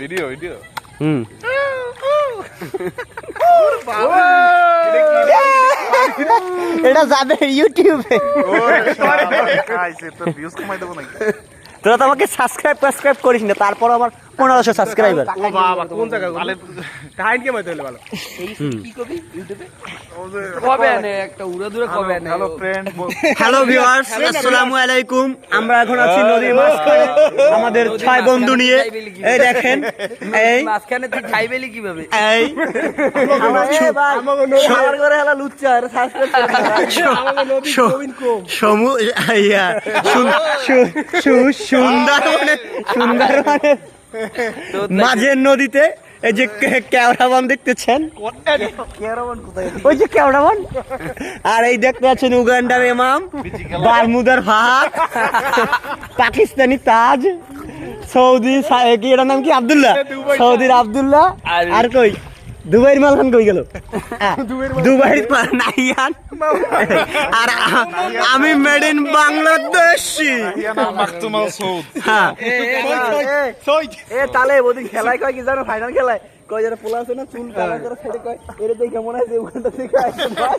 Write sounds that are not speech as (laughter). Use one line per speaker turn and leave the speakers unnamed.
Video video
হুম এটা যাবে ইউটিউবে তোরা তো আমাকে সাবস্ক্রাইব সাবস্ক্রাইব করিস না তারপর আমার পনেরোশো সাবস্ক্রাইবার
ও বাবা কোন জায়গা কাহিনী কে মাইতে হলে ভালো?
কবে? আনে? একটা উড়ে দূরে কবে আনে?
হ্যালো ফ্রেন্ড
হ্যালো ভিউয়ার্স আসসালামু আলাইকুম। আমরা এখন আছি নদীর মাঝখানে। আমাদের ছয় বন্ধু নিয়ে এই দেখেন এই।
মাঝখানে তুই খাইবেলি কীভাবে?
এই। সবার করে হেলা লুচ্চা আর সমু ইয়া সুন- সু- সু- সুন্দরবনে মাঝের নদীতে এই যে কে- দেখতেছেন? ওই যে কেওড়াবন আর এই দেখতে পাচ্ছেন উগান্ডার এমাম বারমুদার ভাত পাকিস্তানি তাজ সৌদি কি এটার নাম কি? আবদুল্লাহ। সৌদির আবদুল্লাহ। আর কই? দুবাইয়ের মালখান কই গেল? দুবাইর (laughs) দুবাইয়ের পা- নাইয়ান আর আমি মেড ইন বাংলাদেশি।
মাকতুমা মাকতুমাল সৌদ।
হ্যাঁ। এ তালে ওদিন খেলায় কয় কি জানো? ফাইনাল খেলায়। কয় যারা পোলা আছে না চুল কালা করে ছেড়ে কয়। এর দেখে মনে হয় যে ওখানটা থেকে।